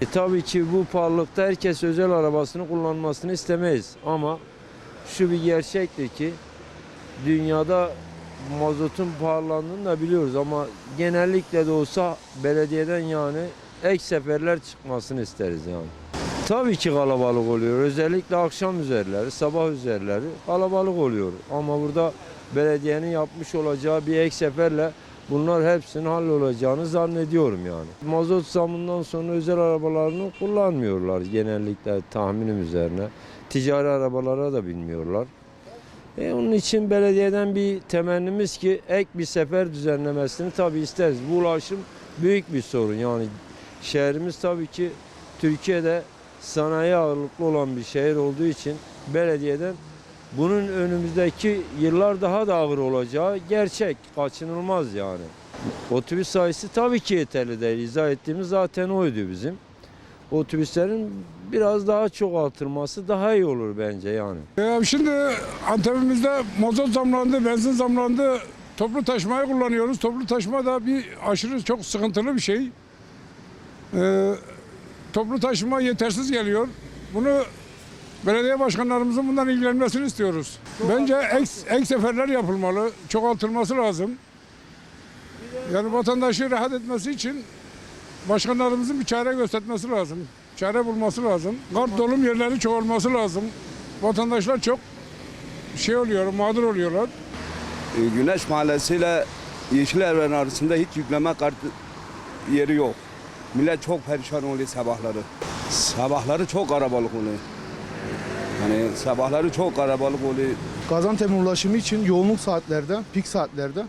E, tabii ki bu pahalılıkta herkes özel arabasını kullanmasını istemeyiz. Ama şu bir gerçektir ki dünyada mazotun pahalandığını da biliyoruz ama genellikle de olsa belediyeden yani ek seferler çıkmasını isteriz yani. Tabii ki kalabalık oluyor. Özellikle akşam üzerleri, sabah üzerleri kalabalık oluyor. Ama burada belediyenin yapmış olacağı bir ek seferle bunlar hepsinin hallolacağını zannediyorum yani. Mazot zamından sonra özel arabalarını kullanmıyorlar genellikle tahminim üzerine. Ticari arabalara da binmiyorlar. E onun için belediyeden bir temennimiz ki ek bir sefer düzenlemesini tabii isteriz. Bu ulaşım büyük bir sorun yani şehrimiz tabii ki Türkiye'de sanayi ağırlıklı olan bir şehir olduğu için belediyeden bunun önümüzdeki yıllar daha da ağır olacağı gerçek, kaçınılmaz yani. Otobüs sayısı tabii ki yeterli değil. İzah ettiğimiz zaten oydu bizim. Otobüslerin biraz daha çoğaltılması daha iyi olur bence yani. Ya şimdi Antep'imizde mazot zamlandı, benzin zamlandı. Toplu taşımayı kullanıyoruz. Toplu taşıma da bir aşırı çok sıkıntılı bir şey. Ee, toplu taşıma yetersiz geliyor. Bunu belediye başkanlarımızın bundan ilgilenmesini istiyoruz. Bence ek, ek seferler yapılmalı, çoğaltılması lazım. Yani vatandaşı rahat etmesi için başkanlarımızın bir çare göstermesi lazım. Çare bulması lazım. Kart dolum yerleri çoğalması lazım. Vatandaşlar çok şey oluyor, mağdur oluyorlar. E, Güneş Mahallesi ile Yeşilerven arasında hiç yükleme kart yeri yok. Millet çok perişan oluyor sabahları. Sabahları çok arabalık oluyor. Hani sabahları çok arabalık oluyor. Gaziantep'in ulaşımı için yoğunluk saatlerde, pik saatlerde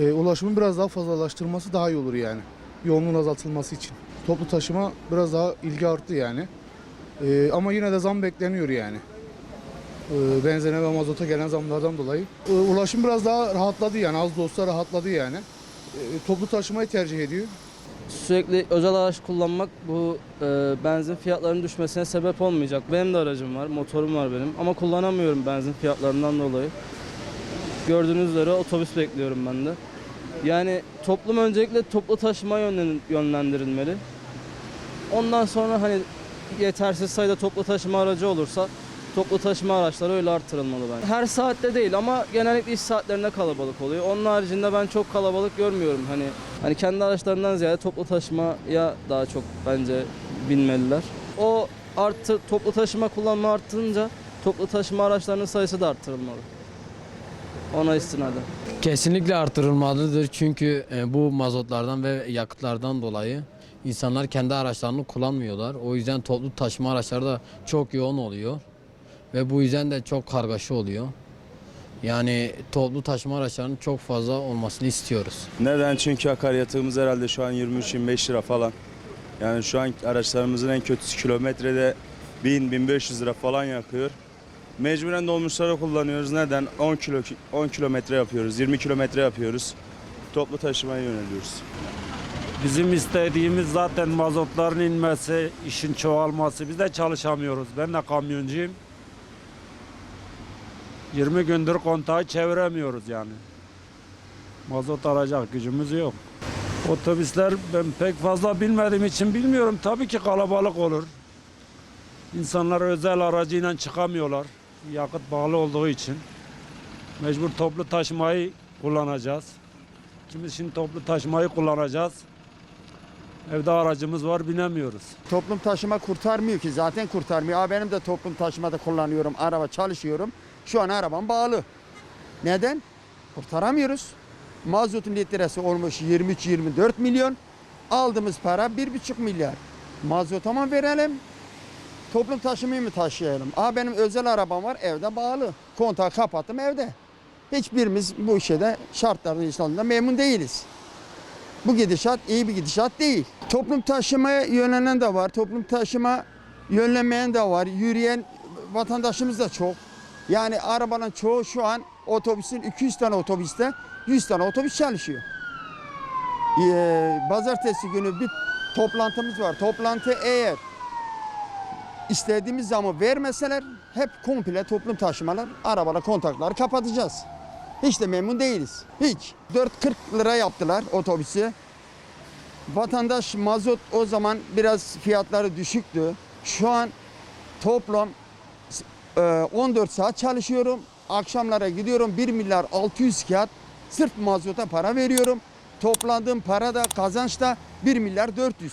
e, ulaşımın biraz daha fazlalaştırılması daha iyi olur yani. Yoğunluğun azaltılması için. Toplu taşıma biraz daha ilgi arttı yani. E, ama yine de zam bekleniyor yani. E, benzine ve mazota gelen zamlardan dolayı. E, ulaşım biraz daha rahatladı yani az da olsa rahatladı yani. E, toplu taşımayı tercih ediyor. Sürekli özel araç kullanmak bu e, benzin fiyatlarının düşmesine sebep olmayacak. Benim de aracım var, motorum var benim ama kullanamıyorum benzin fiyatlarından dolayı. Gördüğünüz üzere otobüs bekliyorum ben de. Yani toplum öncelikle toplu taşıma yönlen- yönlendirilmeli. Ondan sonra hani yetersiz sayıda toplu taşıma aracı olursa toplu taşıma araçları öyle artırılmalı bence. Her saatte değil ama genellikle iş saatlerinde kalabalık oluyor. Onun haricinde ben çok kalabalık görmüyorum. Hani hani kendi araçlarından ziyade toplu taşımaya daha çok bence binmeliler. O artı toplu taşıma kullanma arttırınca toplu taşıma araçlarının sayısı da arttırılmalı. Ona istinaden. Kesinlikle artırılmalıdır çünkü e, bu mazotlardan ve yakıtlardan dolayı insanlar kendi araçlarını kullanmıyorlar. O yüzden toplu taşıma araçları da çok yoğun oluyor ve bu yüzden de çok kargaşa oluyor. Yani toplu taşıma araçlarının çok fazla olmasını istiyoruz. Neden? Çünkü akaryatığımız herhalde şu an 23-25 lira falan. Yani şu an araçlarımızın en kötüsü kilometrede 1000-1500 lira falan yakıyor. Mecburen dolmuşları kullanıyoruz. Neden? 10 kilo 10 kilometre yapıyoruz, 20 kilometre yapıyoruz. Toplu taşımaya yöneliyoruz. Bizim istediğimiz zaten mazotların inmesi, işin çoğalması. Biz de çalışamıyoruz. Ben de kamyoncuyum. 20 gündür kontağı çeviremiyoruz yani. Mazot alacak gücümüz yok. Otobüsler ben pek fazla bilmediğim için bilmiyorum. Tabii ki kalabalık olur. İnsanlar özel aracıyla çıkamıyorlar. Yakıt pahalı olduğu için. Mecbur toplu taşımayı kullanacağız. İkimiz şimdi toplu taşımayı kullanacağız. Evde aracımız var binemiyoruz. Toplum taşıma kurtarmıyor ki zaten kurtarmıyor. Aa, benim de toplum taşımada kullanıyorum. Araba çalışıyorum. Şu an arabam bağlı. Neden? Kurtaramıyoruz. Mazotun litresi olmuş 23-24 milyon. Aldığımız para 1,5 milyar. Mazota mı verelim? Toplum taşımayı mı taşıyalım? Aa, benim özel arabam var evde bağlı. Kontağı kapattım evde. Hiçbirimiz bu şeyde şartlarda insanlarında memnun değiliz. Bu gidişat iyi bir gidişat değil. Toplum taşımaya yönelen de var. Toplum taşıma yönlenmeyen de var. Yürüyen vatandaşımız da çok. Yani arabanın çoğu şu an otobüsün 200 tane otobüste 100 tane otobüs çalışıyor. Ee, pazartesi günü bir toplantımız var. Toplantı eğer istediğimiz zamı vermeseler hep komple toplum taşımalar, arabalar kontakları kapatacağız. Hiç de memnun değiliz. Hiç. 4.40 lira yaptılar otobüsü. Vatandaş mazot o zaman biraz fiyatları düşüktü. Şu an toplam 14 saat çalışıyorum. Akşamlara gidiyorum 1 milyar 600 kağıt sırf mazota para veriyorum. Toplandığım para da kazanç da 1 milyar 400.